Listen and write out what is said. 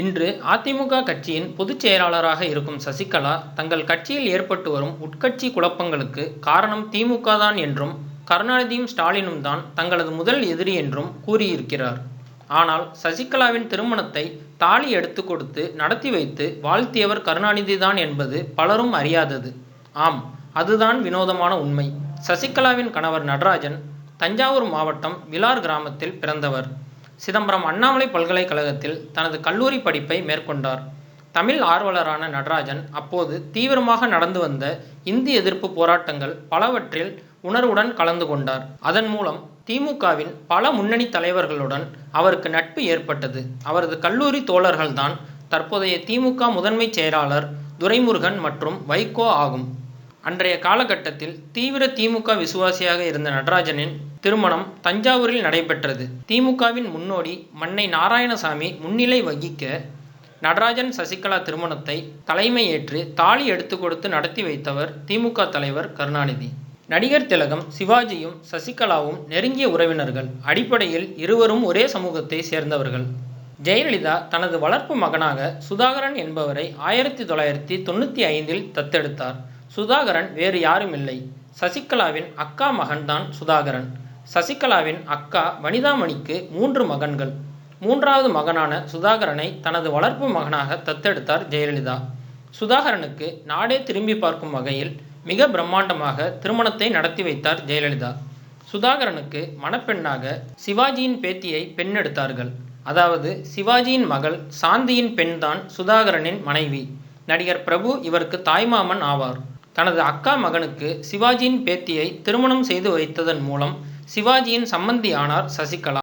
இன்று அதிமுக கட்சியின் பொதுச் செயலாளராக இருக்கும் சசிகலா தங்கள் கட்சியில் ஏற்பட்டு வரும் உட்கட்சி குழப்பங்களுக்கு காரணம் திமுக தான் என்றும் கருணாநிதியும் ஸ்டாலினும் தான் தங்களது முதல் எதிரி என்றும் கூறியிருக்கிறார். ஆனால் சசிகலாவின் திருமணத்தை தாலி எடுத்துக் கொடுத்து நடத்தி வைத்து வாழ்த்தியவர் கருணாநிதி தான் என்பது பலரும் அறியாதது. ஆம் அதுதான் வினோதமான உண்மை. சசிகலாவின் கணவர் நடராஜன் தஞ்சாவூர் மாவட்டம் விலார் கிராமத்தில் பிறந்தவர். சிதம்பரம் அண்ணாமலை பல்கலைக்கழகத்தில் தனது கல்லூரி படிப்பை மேற்கொண்டார். தமிழ் ஆர்வலரான நடராஜன் அப்போது தீவிரமாக நடந்து வந்த இந்தி எதிர்ப்பு போராட்டங்கள் பலவற்றில் உணர்வுடன் கலந்து கொண்டார். அதன் மூலம் திமுகவின் பல முன்னணி தலைவர்களுடன் அவருக்கு நட்பு ஏற்பட்டது. அவரது கல்லூரி தோழர்கள்தான் தற்போதைய திமுக முதன்மைச் செயலாளர் துரைமுருகன் மற்றும் வைகோ ஆகும். அன்றைய காலகட்டத்தில் தீவிர திமுக விசுவாசியாக இருந்த நடராஜனின் திருமணம் தஞ்சாவூரில் நடைபெற்றது. திமுகவின் முன்னோடி மன்னை நாராயணசாமி முன்னிலை வகிக்க நடராஜன் சசிகலா திருமணத்தை தலைமை ஏற்று தாலி எடுத்துக் கொடுத்து நடத்தி வைத்தவர் திமுக தலைவர் கருணாநிதி. நடிகர் திலகம் சிவாஜியும் சசிகலாவும் நெருங்கிய உறவினர்கள். அடிப்படையில் இருவரும் ஒரே சமூகத்தை சேர்ந்தவர்கள். ஜெயலலிதா தனது வளர்ப்பு மகனாக சுதாகரன் என்பவரை ஆயிரத்தி தொள்ளாயிரத்தி தொண்ணூற்றி ஐந்தில் தத்தெடுத்தார். சுதாகரன் வேறு யாருமில்லை சசிகலாவின் அக்கா மகன்தான் சுதாகரன். சசிகலாவின் அக்கா வனிதாமணிக்கு மூன்று மகன்கள். மூன்றாவது மகனான சுதாகரனை தனது வளர்ப்பு மகனாக தத்தெடுத்தார் ஜெயலலிதா. சுதாகரனுக்கு நாடே திரும்பி பார்க்கும் வகையில் மிக பிரம்மாண்டமாக திருமணத்தை நடத்தி வைத்தார் ஜெயலலிதா. சுதாகரனுக்கு மணப்பெண்ணாக சிவாஜியின் பேத்தியை பெண்ணெடுத்தார்கள். அதாவது சிவாஜியின் மகள் சாந்தியின் பெண்தான் சுதாகரனின் மனைவி. நடிகர் பிரபு இவருக்கு தாய்மாமன் ஆவார். தனது அக்கா மகனுக்கு சிவாஜியின் பேத்தியை திருமணம் செய்து வைத்ததன் மூலம் சிவாஜியின் சம்மந்தி ஆனார் சசிகலா.